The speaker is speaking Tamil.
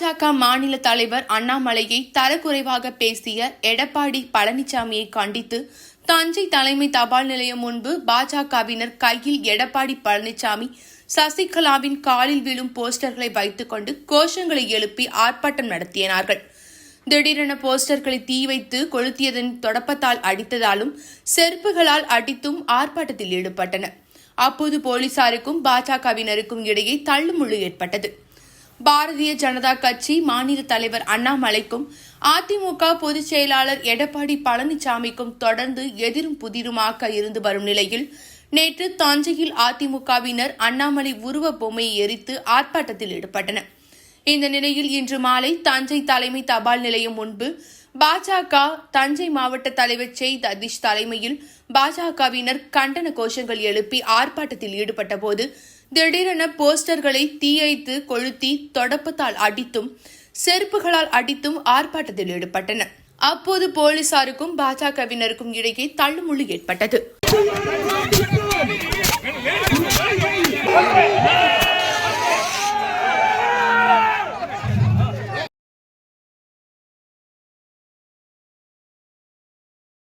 பாஜக மாநில தலைவர் அண்ணாமலையை தரக்குறைவாக பேசிய எடப்பாடி பழனிசாமியை கண்டித்து தஞ்சை தலைமை தபால் நிலையம் முன்பு பாஜகவினர் கையில் எடப்பாடி பழனிசாமி சசிகலாவின் காலில் விழும் போஸ்டர்களை வைத்துக்கொண்டு கோஷங்களை எழுப்பி ஆர்ப்பாட்டம் நடத்தினார்கள். திடீரென போஸ்டர்களை தீ வைத்து கொளுத்தியதன் தொடப்பத்தால் அடித்ததாலும் செருப்புகளால் அடித்தும் ஆர்ப்பாட்டத்தில் ஈடுபட்டனர். அப்போது போலீசாருக்கும் பாஜகவினருக்கும் இடையே தள்ளுமுள்ளு ஏற்பட்டது. பாரதிய ஜனதா கட்சி மாநில தலைவர் அண்ணாமலைக்கும் அதிமுக பொதுச் செயலாளர் எடப்பாடி பழனிசாமிக்கும் தொடர்ந்து எதிரும் புதிருமாக இருந்து வரும் நிலையில் நேற்று தஞ்சையில் அதிமுகவினர் அண்ணாமலை உருவ பொம்மையை எரித்து ஆர்ப்பாட்டத்தில் ஈடுபட்டனர். இந்த நிலையில் இன்று மாலை தஞ்சை தலைமை தபால் நிலையம் முன்பு பாஜக தஞ்சை மாவட்ட தலைவர் செய் ததீஷ் தலைமையில் பாஜகவினர் கண்டன கோஷங்கள் எழுப்பி ஆர்ப்பாட்டத்தில் ஈடுபட்ட போது திடீரென போஸ்டர்களை தீயைத்து கொளுத்தி தொடப்பத்தால் அடித்தும் செருப்புகளால் அடித்தும் ஆர்ப்பாட்டத்தில் ஈடுபட்டனர். அப்போது போலீசாருக்கும் பாஜகவினருக்கும் இடையே தள்ளுமுள்ளு ஏற்பட்டது.